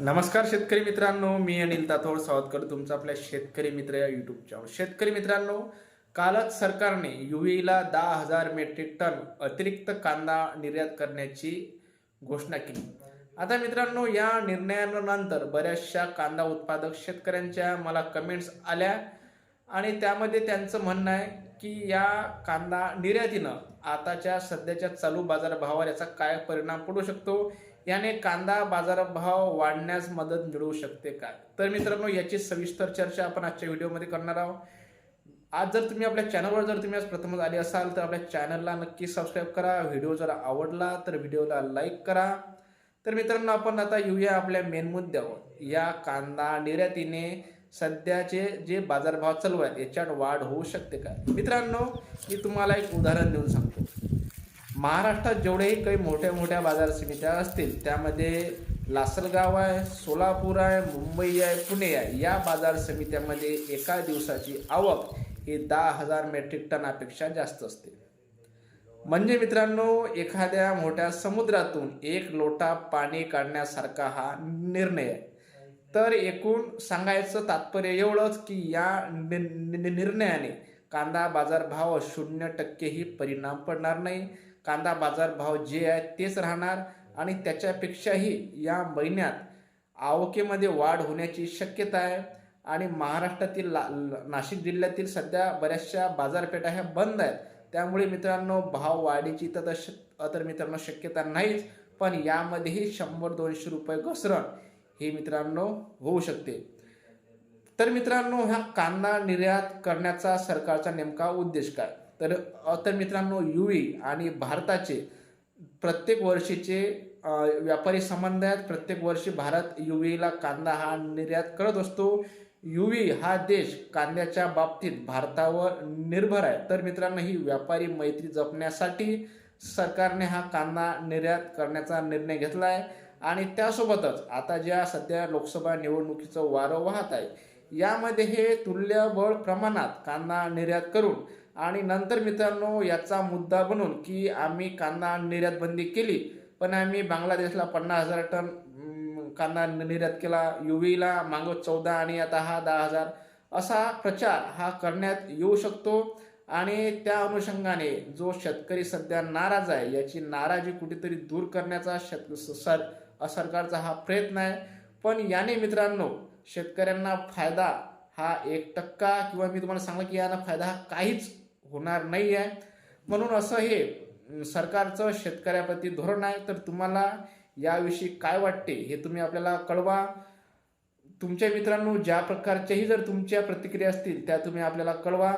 नमस्कार शेतकरी मित्रांनो मी अनिल ताथोड सावदकर तुमचं आपल्या शेतकरी मित्र या युट्यूब चॅनल शेतकरी मित्रांनो कालच सरकारने युएला दहा हजार मेट्रिक टन अतिरिक्त कांदा निर्यात करण्याची घोषणा केली. आता मित्रांनो या निर्णयानंतर बऱ्याचशा कांदा उत्पादक शेतकऱ्यांच्या मला कमेंट्स आल्या आणि त्यामध्ये त्यांचं म्हणणं आहे की या कांदा निर्यातीनं आताच्या सध्याच्या चालू बाजारभावावर याचा काय परिणाम पडू शकतो? याने कांदा बाजारभाव वाढण्यास मदत मिळू शकते काय तर मित्रांनो याची सविस्तर चर्चा आपण आजच्या व्हिडिओमध्ये करणार आहोत. आज जर तुम्ही आपल्या चॅनलवर जर तुम्ही आज प्रथमच आले असाल तर आपल्या चॅनलला नक्की सबस्क्राईब करा. व्हिडिओ जर आवडला तर व्हिडिओला लाईक करा. तर मित्रांनो आपण आता येऊया आपल्या मेन मुद्द्यावर. या कांदा निर्यातीने सध्याचे जे बाजारभाव चालू आहेत याच्यात वाढ होऊ शकते का? मित्रांनो मी तुम्हाला एक उदाहरण देऊन सांगतो. महाराष्ट्रात जेवढेही काही मोठ्या मोठ्या बाजार समित्या असतील त्यामध्ये लासलगाव आहे सोलापूर आहे मुंबई आहे पुणे आहे या बाजार समित्यामध्ये एका दिवसाची आवक ही दहा हजार मेट्रिक टनापेक्षा जास्त असते. म्हणजे मित्रांनो एखाद्या मोठ्या समुद्रातून एक लोटा पाणी काढण्यासारखा हा निर्णय आहे. तर एकूण सांगायचं तात्पर्य एवढंच की या नि- निर्णयाने कांदा बाजार भाव शून्य टक्केही परिणाम पडणार नाही. कांदा बाजारभाव जे आहे तेच राहणार आणि त्याच्यापेक्षाही या महिन्यात आवकेमध्ये वाढ होण्याची शक्यता आहे. आणि महाराष्ट्रातील ला नाशिक जिल्ह्यातील सध्या बऱ्याचशा बाजारपेठा ह्या बंद आहेत. त्यामुळे मित्रांनो भाव वाढीची तर तश- तर मित्रांनो शक्यता नाहीच पण यामध्येही शंभर दोनशे रुपये घसरण हे मित्रांनो होऊ शकते. तर मित्रांनो ह्या कांदा निर्यात करण्याचा सरकारचा नेमका उद्देश काय? तर तर मित्रांनो यू युई आणि भारताचे प्रत्येक वर्षीचे व्यापारी संबंध आहेत प्रत्येक वर्षी भारत युईला कांदा हा निर्यात करत असतो. यू युई हा देश कांद्याच्या बाबतीत भारतावर निर्भर आहे. तर मित्रांनो ही व्यापारी मैत्री जपण्यासाठी सरकारने हा कांदा निर्यात करण्याचा निर्णय घेतला आहे आणि त्यासोबतच आता ज्या सध्या लोकसभा निवडणुकीचं वारं वाहत आहे यामध्ये हे तुल्यबळ प्रमाणात कांदा निर्यात करून आणि नंतर मित्रांनो याचा मुद्दा बनून की आम्ही कांदा निर्यात बंदी केली पण आम्ही बांगलादेशला पन्नास हजार टन कांदा निर्यात केला युवीला मागं चौदा आणि आता हा दहा हजार. असा प्रचार हा करण्यात येऊ शकतो आणि त्या अनुषंगाने जो शेतकरी सध्या नाराज आहे याची नाराजी कुठेतरी दूर करण्याचा शेत सर सरकारचा हा प्रयत्न आहे. पण याने मित्रांनो शेतकऱ्यांना फायदा हा एक टक्का किंवा मी तुम्हाला सांगलं की याला फायदा हा काहीच होणार नाही आहे म्हणून असं हे सरकारचं शेतकऱ्याप्रती धोरण आहे. तर तुम्हाला याविषयी काय वाटते हे तुम्ही आपल्याला कळवा. तुमच्या मित्रांनो ज्या प्रकारच्याही जर तुमच्या प्रतिक्रिया असतील त्या तुम्ही आपल्याला कळवा.